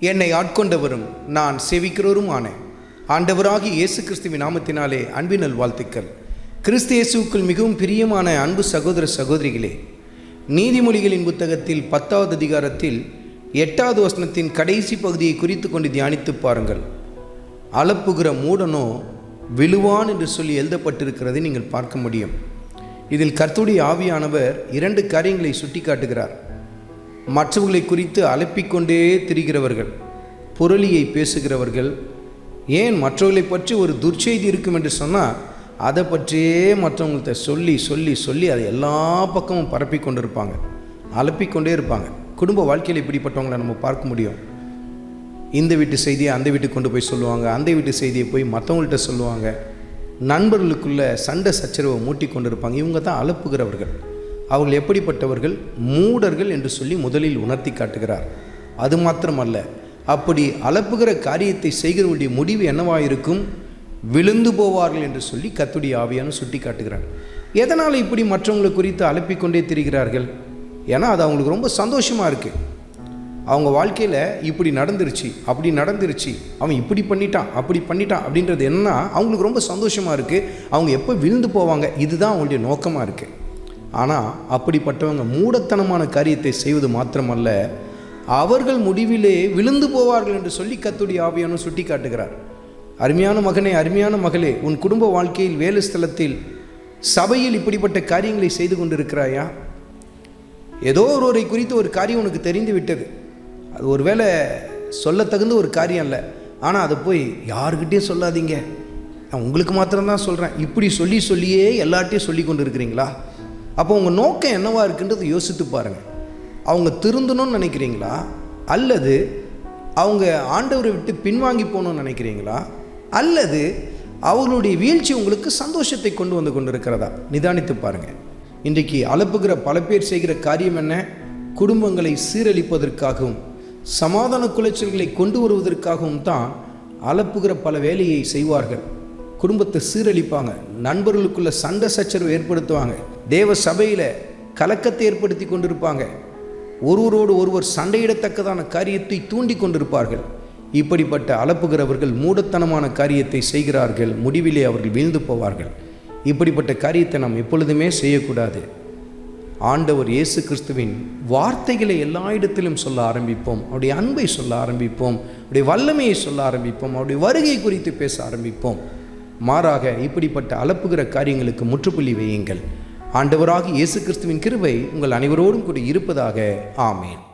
என்னை ஆட்கொண்டவரும் நான் சேவிக்கிறவருமான ஆண்டவராகி இயேசு கிறிஸ்துவின் நாமத்தினாலே அன்பினல் வாழ்த்துக்கள். கிறிஸ்து இயேசுக்குள் மிகவும் பிரியமான அன்பு சகோதர சகோதரிகளே நீதிமொழிகளின் புத்தகத்தில் பத்தாவது அதிகாரத்தில் எட்டாவது வசனத்தின் கடைசி பகுதியை குறித்து கொண்டு தியானித்து பாருங்கள். அளப்புகிற மூடனோ விழுவான் என்று சொல்லி எழுதப்பட்டிருக்கிறதை நீங்கள் பார்க்க முடியும். இதில் கர்த்துடைய ஆவியானவர் இரண்டு காரியங்களை சுட்டிக்காட்டுகிறார். மற்றவர்களை குறித்து அலப்பிக்கொண்டே திரிகிறவர்கள் புரளியை பேசுகிறவர்கள் ஏன் மற்றவர்களை பற்றி ஒரு துர்ச்செய்தி இருக்கும் என்று சொன்னால் அதை பற்றியே மற்றவங்கள்ட்ட சொல்லி சொல்லி சொல்லி அதை எல்லா பக்கமும் பரப்பி கொண்டு இருப்பாங்க அலப்பிக்கொண்டே இருப்பாங்க. குடும்ப வாழ்க்கையில் இப்படிப்பட்டவங்களை நம்ம பார்க்க முடியும். இந்த வீட்டு செய்தியை அந்த வீட்டுக்கு கொண்டு போய் சொல்லுவாங்க. அந்த வீட்டு செய்தியை போய் மற்றவங்கள்ட்ட சொல்லுவாங்க. நண்பர்களுக்குள்ள சண்டை சச்சரவை மூட்டி கொண்டு இருப்பாங்க இவங்க தான் அலப்புகிறவர்கள். அவர்கள் எப்படிப்பட்டவர்கள்? மூடர்கள் என்று சொல்லி முதலில் உணர்த்தி காட்டுகிறார். அது மாத்திரமல்ல. அப்படி அலப்புகிற காரியத்தை செய்கிறவருடைய முடிவு என்னவாக இருக்கும் விழுந்து போவார்கள் என்று சொல்லி கத்துடைய ஆவியான சுட்டி காட்டுகிறார். எதனால் இப்படி மற்றவங்களை குறித்து அலப்பிக்கொண்டே திரிகிறார்கள்? ஏன்னா அது அவங்களுக்கு ரொம்ப சந்தோஷமாக இருக்குது அவங்க வாழ்க்கையில் இப்படி நடந்துருச்சு அப்படி நடந்துருச்சு அவன் இப்படி பண்ணிட்டான் அப்படி பண்ணிட்டான் அப்படின்றது என்னன்னா அவங்களுக்கு ரொம்ப சந்தோஷமாக இருக்குது அவங்க எப்போ விழுந்து போவாங்க இதுதான் அவங்களுடைய நோக்கமாக இருக்குது ஆனால் அப்படிப்பட்டவங்க மூடத்தனமான காரியத்தை செய்வது மாத்திரமல்ல அவர்கள் முடிவிலே விழுந்து போவார்கள் என்று சொல்லி கத்துடைய ஆவியானும் சுட்டி காட்டுகிறார் அருமையான மகனே அருமையான மகளே உன் குடும்ப வாழ்க்கையில் வேலை ஸ்தலத்தில் சபையில் இப்படிப்பட்ட காரியங்களை செய்து கொண்டிருக்கிறாயா? ஏதோ ஒருவரை குறித்து ஒரு காரியம் உனக்கு தெரிந்து விட்டது. அது ஒருவேளை சொல்லத்தகுந்த ஒரு காரியம் இல்லை ஆனால் அதை போய் யாருக்கிட்டேயும் சொல்லாதீங்க. நான் உங்களுக்கு மாத்திரம்தான் சொல்கிறேன் இப்படி சொல்லி சொல்லியே எல்லார்ட்டையும் சொல்லி கொண்டு இருக்கிறீங்களா அப்போ உங்கள் நோக்கம் என்னவாக இருக்குன்றது யோசித்து பாருங்கள் அவங்க திருந்தணும்னு நினைக்கிறீங்களா? அல்லது அவங்க ஆண்டவரை விட்டு பின்வாங்கி போகணும்னு நினைக்கிறீங்களா? அல்லது அவர்களுடைய வீழ்ச்சி உங்களுக்கு சந்தோஷத்தை கொண்டு வந்து கொண்டிருக்கிறதா? நிதானித்து பாருங்கள் இன்றைக்கு அலப்புகிற பல பேர் செய்கிற காரியம் என்ன? குடும்பங்களை சீரழிப்பதற்காகவும் சமாதான குலைச்சல்களை கொண்டு வருவதற்காகவும் தான் அலப்புகிற பல வேலையை செய்வார்கள். குடும்பத்தை சீரழிப்பாங்க. நண்பர்களுக்குள்ள சண்டை சச்சரவு ஏற்படுத்துவாங்க. தேவ சபையில் கலக்கத்தை ஏற்படுத்தி கொண்டிருப்பாங்க. ஒருவரோடு ஒருவர் சண்டையிடத்தக்கதான காரியத்தை தூண்டி கொண்டிருப்பார்கள். இப்படிப்பட்ட அலப்புகிறவர்கள் மூடத்தனமான காரியத்தை செய்கிறார்கள். முடிவிலே அவர்கள் வீழ்ந்து போவார்கள். இப்படிப்பட்ட காரியத்தை நாம் எப்பொழுதுமே செய்யக்கூடாது. ஆண்டவர் இயேசு கிறிஸ்துவின் வார்த்தைகளை எல்லா இடத்திலும் சொல்ல ஆரம்பிப்போம். அவருடைய அன்பை சொல்ல ஆரம்பிப்போம். அவருடைய வல்லமையை சொல்ல ஆரம்பிப்போம். அவருடைய வருகை குறித்து பேச ஆரம்பிப்போம். மாறாக இப்படிப்பட்ட அலப்புகிற காரியங்களுக்கு முற்றுப்புள்ளி வையுங்கள். ஆண்டவராக இயேசு கிறிஸ்துவின் கிருவை உங்கள் அனைவரோடும் கூட இருப்பதாக. ஆமேன்.